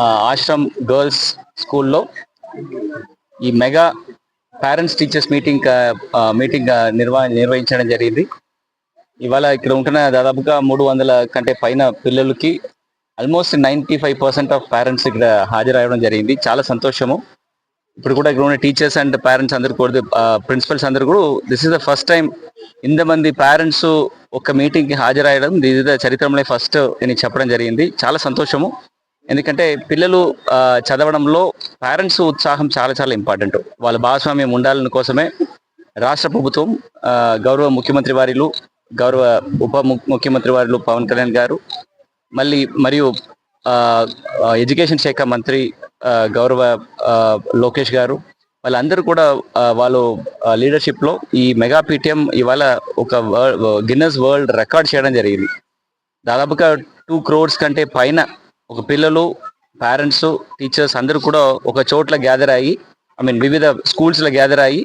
Ashram girls స్కూల్లో ఈ mega parents teachers meeting meeting ఆ, నిర్వహ నిర్వహించడం జరిగింది. ఇవాళ ఇక్కడ ఉంటున్న దాదాపుగా మూడు వందల కంటే పైన పిల్లలకి almost ninety five percent of parents ఇక్కడ హాజరవడం జరిగింది. చాలా సంతోషము. ఇప్పుడు కూడా ఇక్కడ ఉన్న టీచర్స్ అండ్ పేరెంట్స్ అందరు కూడా ప్రిన్సిపల్స్ అందరు కూడా this is the first time ఇంతమంది పేరెంట్స్ ఒక మీటింగ్కి హాజరయ్యడం ఇది ద ఫస్ట్ అని చెప్పడం జరిగింది. చాలా సంతోషము. ఎందుకంటే పిల్లలు చదవడంలో పేరెంట్స్ ఉత్సాహం చాలా చాలా ఇంపార్టెంట్ వాళ్ళ భాగస్వామ్యం ఉండాలని కోసమే రాష్ట్ర ప్రభుత్వం గౌరవ ముఖ్యమంత్రి వారిలు గౌరవ ఉప ముఖ్యమంత్రి వారిలు పవన్ కళ్యాణ్ గారు మళ్ళీ మరియు ఎడ్యుకేషన్ శాఖ మంత్రి గౌరవ లోకేష్ గారు వాళ్ళందరూ కూడా వాళ్ళు లీడర్షిప్లో ఈ మెగా పీటీఎం ఇవాళ ఒక గిన్నెస్ వరల్డ్ రికార్డ్ చేయడం జరిగింది. దాదాపుగా టూ క్రోర్స్ కంటే పైన ఒక పిల్లలు పేరెంట్స్ టీచర్స్ అందరూ కూడా ఒక చోట్ల గ్యాదర్ అయ్యి ఐ మీన్ వివిధ స్కూల్స్లో గ్యాదర్ అయ్యి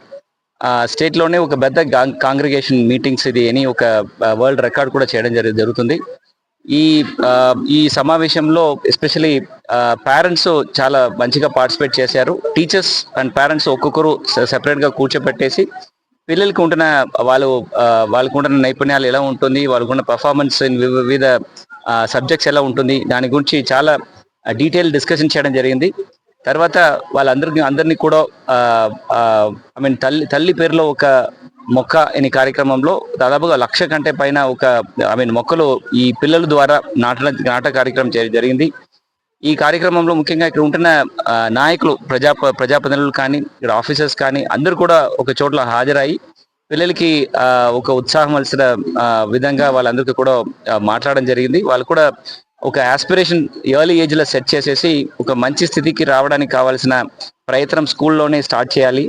స్టేట్లోనే ఒక పెద్ద కాంగ్రిగేషన్ మీటింగ్స్ ఇది అని ఒక వరల్డ్ రికార్డ్ కూడా చేయడం జరి- జరుగుతుంది. ఈ ఈ సమావేశంలో ఎస్పెషలీ పేరెంట్స్ చాలా మంచిగా పార్టిసిపేట్ చేశారు. టీచర్స్ అండ్ పేరెంట్స్ ఒక్కొక్కరు సెపరేట్గా కూర్చోబెట్టేసి పిల్లలకి ఉంటున్న వాళ్ళు వాళ్ళకు ఉంటున్న నైపుణ్యాలు ఎలా ఉంటుంది వాళ్ళకు ఉన్న పర్ఫార్మెన్స్ వివిధ సబ్జెక్ట్స్ ఎలా ఉంటుంది? దాని గురించి చాలా డీటెయిల్ డిస్కషన్ చేయడం జరిగింది. తర్వాత వాళ్ళందరికీ అందరినీ కూడా ఐ మీన్ తల్లి తల్లి పేరులో ఒక మొక్క అనే కార్యక్రమంలో దాదాపుగా లక్ష కంటే పైన ఒక ఐ మీన్ మొక్కలు ఈ పిల్లల ద్వారా నాటన నాట కార్యక్రమం జరిగింది. ఈ కార్యక్రమంలో ముఖ్యంగా ఇక్కడ ఉంటున్న నాయకులు ప్రజా ప్రజాప్రతినిధులు కానీ ఇక్కడ ఆఫీసర్స్ కానీ అందరూ కూడా ఒక చోట్ల హాజరాయి పిల్లలకి ఒక ఉత్సాహం వలసిన విధంగా వాళ్ళందరికీ కూడా మాట్లాడడం జరిగింది. వాళ్ళు కూడా ఒక ఆస్పిరేషన్ ఎర్లీ ఏజ్లో సెట్ చేసేసి ఒక మంచి స్థితికి రావడానికి కావాల్సిన ప్రయత్నం స్కూల్లోనే స్టార్ట్ చేయాలి.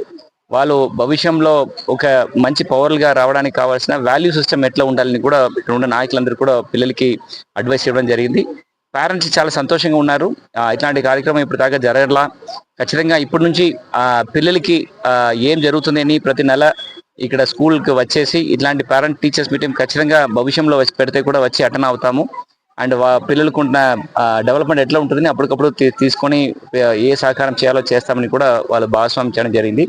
వాళ్ళు భవిష్యంలో ఒక మంచి పవర్లుగా రావడానికి కావాల్సిన వాల్యూ సిస్టమ్ ఎట్లా ఉండాలని కూడా ఇక్కడ ఉన్న నాయకులందరూ కూడా పిల్లలకి అడ్వైస్ ఇవ్వడం జరిగింది. పేరెంట్స్ చాలా సంతోషంగా ఉన్నారు. ఇట్లాంటి కార్యక్రమం ఇప్పుడు దాకా జరగట్లా. ఖచ్చితంగా ఇప్పటి నుంచి పిల్లలకి ఏం జరుగుతుంది అని ప్రతి నెల ఇక్కడ స్కూల్కి వచ్చేసి ఇట్లాంటి పేరెంట్ టీచర్స్ మీటింగ్ ఖచ్చితంగా భవిష్యంలో వచ్చి పెడితే కూడా వచ్చి అటెండ్ అవుతాము. అండ్ వా పిల్లలకు ఉన్న డెవలప్మెంట్ ఎట్లా ఉంటుంది అప్పటికప్పుడు తీసుకొని ఏ సహకారం చేయాలో చేస్తామని కూడా వాళ్ళు భాగస్వామ్యం చేయడం జరిగింది.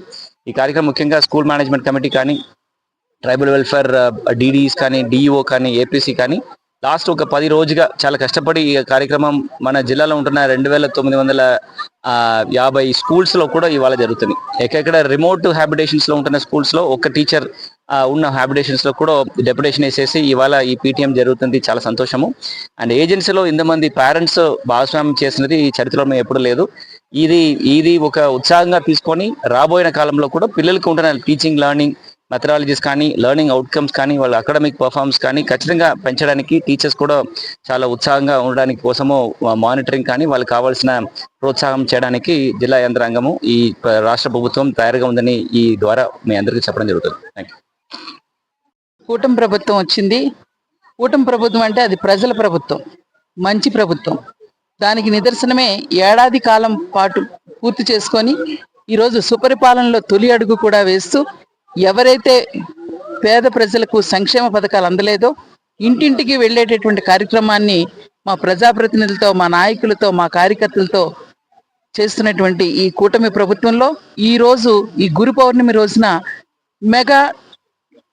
ఈ కార్యక్రమం ముఖ్యంగా స్కూల్ మేనేజ్మెంట్ కమిటీ కానీ ట్రైబల్ వెల్ఫేర్ డిడిస్ కానీ డిఈఓ కానీ ఏపీసీ కానీ లాస్ట్ ఒక పది రోజుగా చాలా కష్టపడి ఈ కార్యక్రమం మన జిల్లాలో ఉంటున్న రెండు వేల తొమ్మిది వందల యాభై స్కూల్స్లో కూడా ఇవాళ జరుగుతుంది. ఎక్కడెక్కడ రిమోట్ హ్యాబిటేషన్స్లో ఉంటున్న స్కూల్స్లో ఒక టీచర్ ఉన్న హ్యాబిటేషన్స్లో కూడా డెప్యుటేషన్ వేసేసి ఇవాళ ఈ పీటీఎం జరుగుతుంది. చాలా సంతోషము. అండ్ ఏజెన్సీలో ఇంతమంది పేరెంట్స్ భాగస్వామ్యం చేసినది ఈ చరిత్రలో ఎప్పుడు లేదు. ఇది ఇది ఒక ఉత్సాహంగా తీసుకొని రాబోయే కాలంలో కూడా పిల్లలకు ఉంటున్న టీచింగ్ లెర్నింగ్ మెథడాలజీస్ కానీ లెర్నింగ్ అవుట్కమ్స్ కానీ వాళ్ళ అకాడమిక్ పర్ఫార్మెన్స్ కానీ ఖచ్చితంగా పెంచడానికి టీచర్స్ కూడా చాలా ఉత్సాహంగా ఉండడానికి కోసము మానిటరింగ్ కానీ వాళ్ళకి కావాల్సిన ప్రోత్సాహం చేయడానికి జిల్లా యంత్రాంగము ఈ రాష్ట్ర ప్రభుత్వం తయారుగా ఉందని ఈ ద్వారా మీ అందరికీ చెప్పడం జరుగుతుంది. థ్యాంక్ యూ కూటమి ప్రభుత్వం వచ్చింది. కూటమి ప్రభుత్వం అంటే అది ప్రజల ప్రభుత్వం మంచి ప్రభుత్వం. దానికి నిదర్శనమే ఏడాది కాలం పాటు పూర్తి చేసుకొని ఈరోజు సుపరిపాలనలో తొలి అడుగు కూడా వేస్తూ ఎవరైతే పేద ప్రజలకు సంక్షేమ పథకాలు అందలేదో ఇంటింటికి వెళ్ళేటటువంటి కార్యక్రమాన్ని మా ప్రజాప్రతినిధులతో మా నాయకులతో మా కార్యకర్తలతో చేస్తున్నటువంటి ఈ కూటమి ప్రభుత్వంలో ఈ రోజు ఈ గురు పౌర్ణమి రోజున మెగా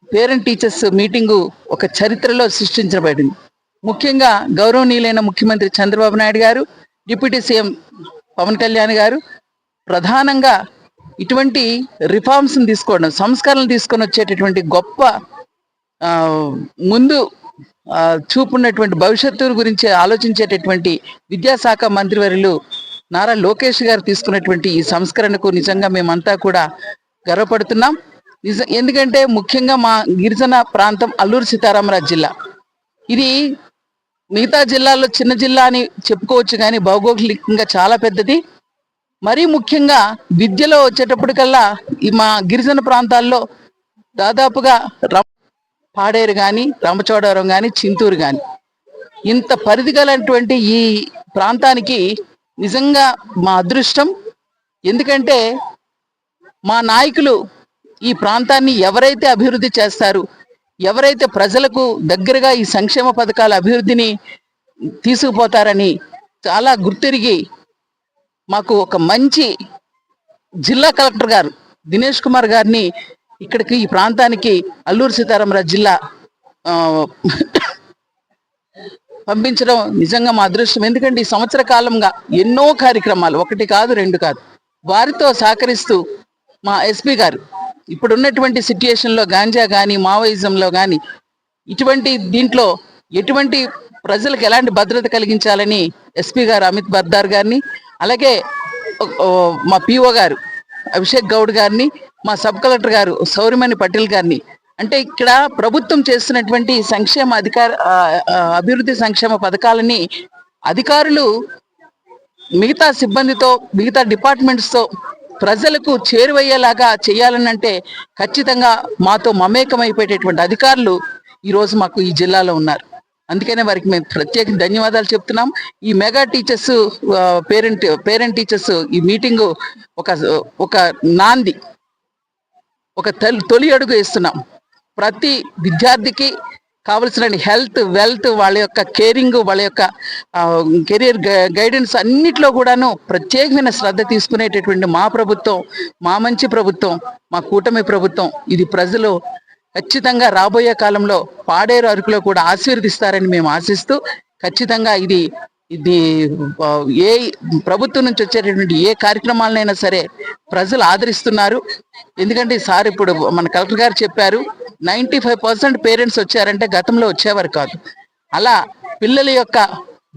పేరెంట్ టీచర్స్ మీటింగు ఒక చరిత్రలో సృష్టించబడింది. ముఖ్యంగా గౌరవనీయులైన ముఖ్యమంత్రి చంద్రబాబు నాయుడు గారు డిప్యూటీ సీఎం పవన్ కళ్యాణ్ గారు ప్రధానంగా ఇటువంటి రిఫార్మ్స్ని తీసుకోవడం సంస్కరణలు తీసుకొని వచ్చేటటువంటి గొప్ప ముందు చూపున్నటువంటి భవిష్యత్తు గురించి ఆలోచించేటటువంటి విద్యాశాఖ మంత్రివర్యులు నారా లోకేష్ గారు తీసుకున్నటువంటి ఈ సంస్కరణకు నిజంగా మేమంతా కూడా గర్వపడుతున్నాం. నిజ ఎందుకంటే ముఖ్యంగా మా గిరిజన ప్రాంతం అల్లూరు సీతారామరాజు జిల్లా. ఇది మిగతా జిల్లాల్లో చిన్న జిల్లా అని చెప్పుకోవచ్చు కానీ భౌగోళికంగా చాలా పెద్దది. మరీ ముఖ్యంగా విద్యలో వచ్చేటప్పటికల్లా ఈ మా గిరిజన ప్రాంతాల్లో దాదాపుగా రం- పాడేరు కానీ రామచోడవరం కానీ చింతూరు కానీ ఇంత పరిధి గలటువంటి ఈ ప్రాంతానికి నిజంగా మా అదృష్టం. ఎందుకంటే మా నాయకులు ఈ ప్రాంతాన్ని ఎవరైతే అభివృద్ధి చేస్తారు ఎవరైతే ప్రజలకు దగ్గరగా ఈ సంక్షేమ పథకాల అభివృద్ధిని తీసుకుపోతారని చాలా గుర్తిరిగి మాకు ఒక మంచి జిల్లా కలెక్టర్ గారు దినేష్ కుమార్ గారిని ఇక్కడికి ఈ ప్రాంతానికి అల్లూరు సీతారామరాజు జిల్లా పంపించడం నిజంగా మా అదృష్టం. ఎందుకంటే ఈ సంవత్సర కాలంగా ఎన్నో కార్యక్రమాలు ఒకటి కాదు రెండు కాదు వారితో సహకరిస్తూ మా ఎస్పీ గారు ఇప్పుడున్నటువంటి సిట్యుయేషన్లో గాంజా కానీ మావోయిజంలో కానీ ఇటువంటి దీంట్లో ఎటువంటి ప్రజలకు ఎలాంటి భద్రత కలిగించాలని ఎస్పీ గారు అమిత్ బర్దార్ గారిని అలాగే మా పిఓ గారు అభిషేక్ గౌడ్ గారిని మా సబ్ కలెక్టర్ గారు సౌరిమణి పటేల్ గారిని అంటే ఇక్కడ ప్రభుత్వం చేస్తున్నటువంటి సంక్షేమ అధికార అభివృద్ధి సంక్షేమ పథకాలని అధికారులు మిగతా సిబ్బందితో మిగతా డిపార్ట్మెంట్స్తో ప్రజలకు చేరువయ్యేలాగా చేయాలనంటే ఖచ్చితంగా మాతో మమేకమైపోయేటటువంటి అధికారులు ఈరోజు మాకు ఈ జిల్లాలో ఉన్నారు. అందుకనే వారికి మేము ప్రత్యేక ధన్యవాదాలు చెప్తున్నాం. ఈ mega teachers parent parent teachers ఈ మీటింగ్ ఒక ఒక నాంది ఒక తొలి తొలి అడుగు వేస్తున్నాం. ప్రతి విద్యార్థికి కావలసిన హెల్త్ వెల్త్ వాళ్ళ యొక్క కేరింగ్ వాళ్ళ యొక్క కెరియర్ గైడెన్స్ అన్నిట్లో కూడాను ప్రత్యేకమైన శ్రద్ధ తీసుకునేటటువంటి మా ప్రభుత్వం మా మంచి ప్రభుత్వం మా కూటమి ప్రభుత్వం ఇది ప్రజలు ఖచ్చితంగా రాబోయే కాలంలో పాడేరు అరకులో కూడా ఆశీర్వదిస్తారని మేము ఆశిస్తూ ఖచ్చితంగా ఇది ఇది ఏ ప్రభుత్వం నుంచి వచ్చేటటువంటి ఏ కార్యక్రమాలనైనా సరే ప్రజలు ఆదరిస్తున్నారు. ఎందుకంటే సార్ ఇప్పుడు మన కలెక్టర్ గారు చెప్పారు నైంటీ ఫైవ్ పర్సెంట్ పేరెంట్స్ వచ్చారంటే గతంలో వచ్చేవారు కాదు. అలా పిల్లల యొక్క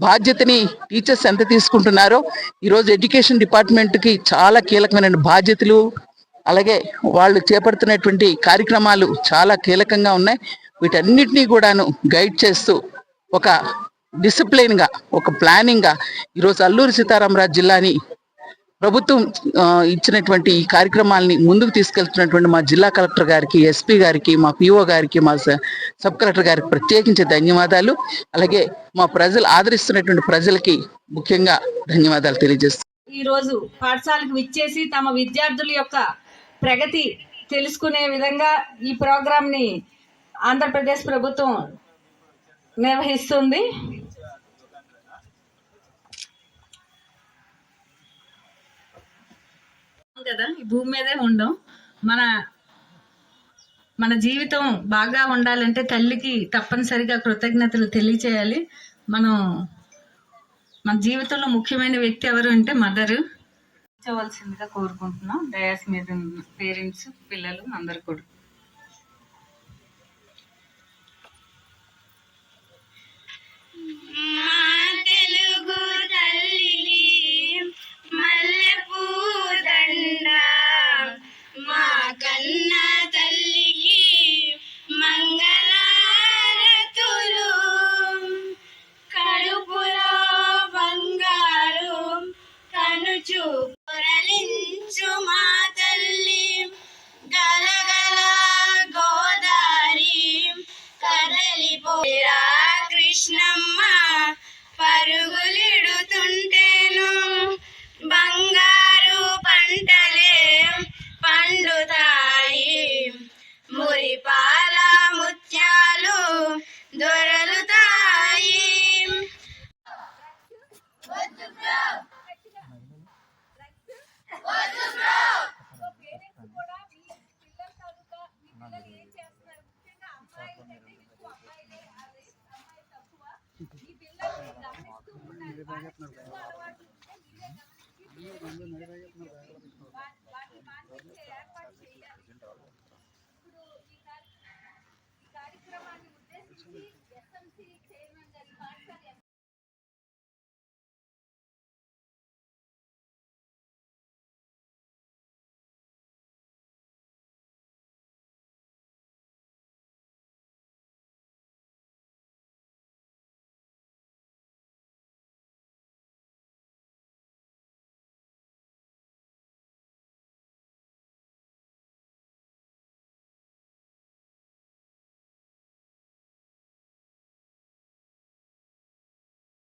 బాధ్యతని టీచర్స్ ఎంత తీసుకుంటున్నారో ఈరోజు ఎడ్యుకేషన్ డిపార్ట్మెంట్కి చాలా కీలకమైన బాధ్యతలు అలాగే వాళ్ళు చేపడుతున్నటువంటి కార్యక్రమాలు చాలా కీలకంగా ఉన్నాయి. వీటన్నిటినీ కూడాను గైడ్ చేస్తూ ఒక డిసిప్లైన్గా ఒక ప్లానింగ్గా ఈరోజు అల్లూరి సీతారామరాజు జిల్లాని ప్రభుత్వం ఇచ్చినటువంటి ఈ కార్యక్రమాలని ముందుకు తీసుకెళ్తున్నటువంటి మా జిల్లా కలెక్టర్ గారికి ఎస్పీ గారికి మా పిఓ గారికి మా సబ్ కలెక్టర్ గారికి ప్రత్యేకించి ధన్యవాదాలు. అలాగే మా ప్రజలు ఆదరిస్తున్నటువంటి ప్రజలకి ముఖ్యంగా ధన్యవాదాలు తెలియజేస్తున్నాను ఈ రోజు పాఠశాలకు విచ్చేసి తమ విద్యార్థుల యొక్క ప్రగతి తెలుసుకునే విధంగా ఈ ప్రోగ్రామ్ని ఆంధ్రప్రదేశ్ ప్రభుత్వం నిర్వహిస్తుంది. కదా ఈ భూమి మీదే ఉండం. మన మన జీవితం బాగా ఉండాలంటే తల్లికి తప్పనిసరిగా కృతజ్ఞతలు తెలియచేయాలి. మనం మన జీవితంలో ముఖ్యమైన వ్యక్తి ఎవరు అంటే మదర్. ఇచ్చవలసిందిగా కోరుకుంటున్నాం. డయాస్ మీద పేరెంట్స్ పిల్లలు అందరు కూడా. మా Жили